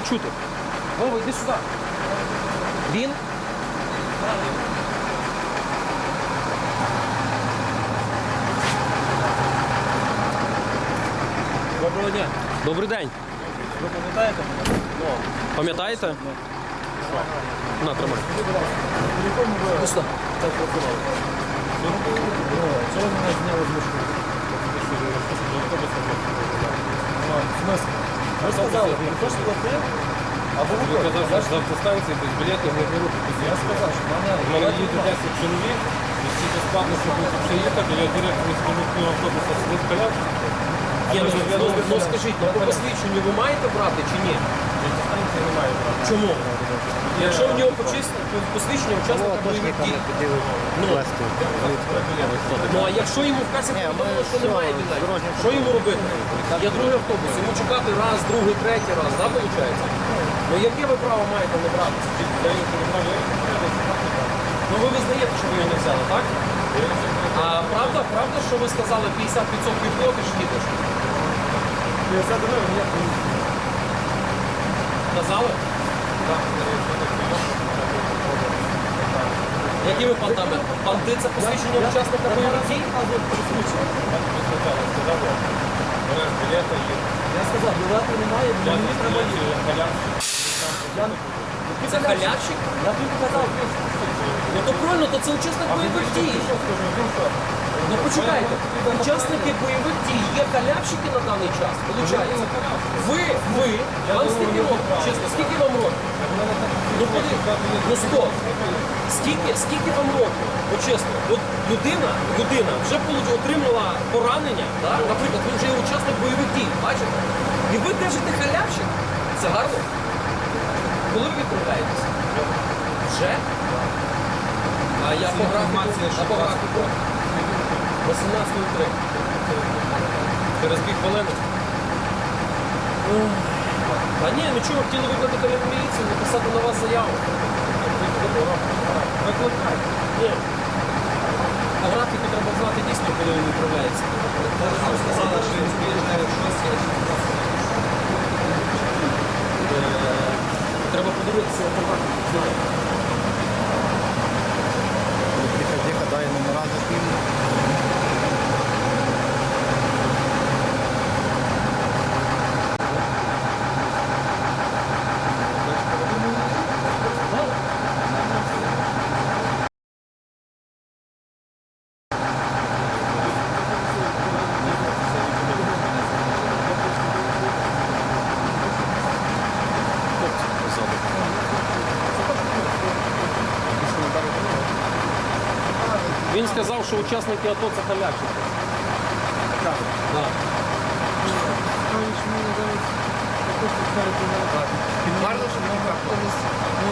буде чути. Вова, йди сюди. Він? Доброго дня. Добрий день. Ви пам'ятаєте? Ну, Пам'ятаєте? На, тримай. Ви так працювали. Чого мене зняли з мішку? Ви сказали, хтось платив, або ви Ви казав, що з автостанції без білетів не беруть. Я сказав, що в мене У мене їде 10 чоловік, і всі безплатно, щоб приїхати, я директор міського автобуса сидить Ну, ну, скажіть, ну по посвідченню ви маєте брати чи ні? Автостанції немає брати. Чому? Якщо в нього почисне посвідчення учасника бойових дій. Ну, ну а якщо йому в касі повідомили, що немає білетів, що йому робити? Є другий автобус, йому чекати раз, другий, третій раз, так виходить? Ну яке ви право маєте не брати? Ну ви визнаєте, що ви його не взяли, так? А правда, правда, що ви сказали 50% платиш, їдеш? 50 гривень, ні. Казали? Якими пантами? Панти це посвідчення учасника бойових дій? Береш білети. Я сказав, білету немає, мені треба їхати. Це халявщик? Я тобі казав, Ну то правильно, то це учасник бойових дій. Ну почекайте, учасники бойових дій є халявщики на даний час, виходить. Ви, ви, вам скільки років? Чесно, скільки вам років? Ну подивіться, ну стоп. Скільки, скільки вам років? От чесно, от людина, людина вже отримала поранення, да? наприклад, він вже є учасник бойових дій, бачите? І ви кажете халявщик? Це гарно? Коли ви відправляєтеся? Вже? А я по графіку, а по графіку? 18.03. Через дві хвилини. Та ні, ну чого, хотіли викликати в міліцію, написати на вас заяву. Викликайте. Ні. По графіку треба знати дійсно, коли він відправляється. Сказали, що він збіжне Він сказав, що учасники АТО це халявщики. Да.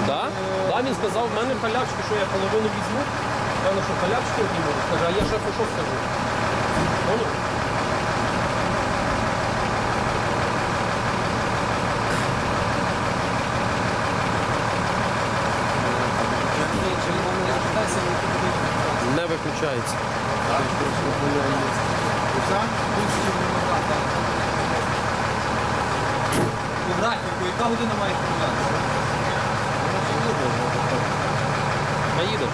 Да? Да, він сказав, в мене халявщики, що я половину візьму. Певно, що халявщики можуть. Каже, а я шефу що скажу? Поняв? Виключається. По графіку, яка година має відправлятися? Наїде.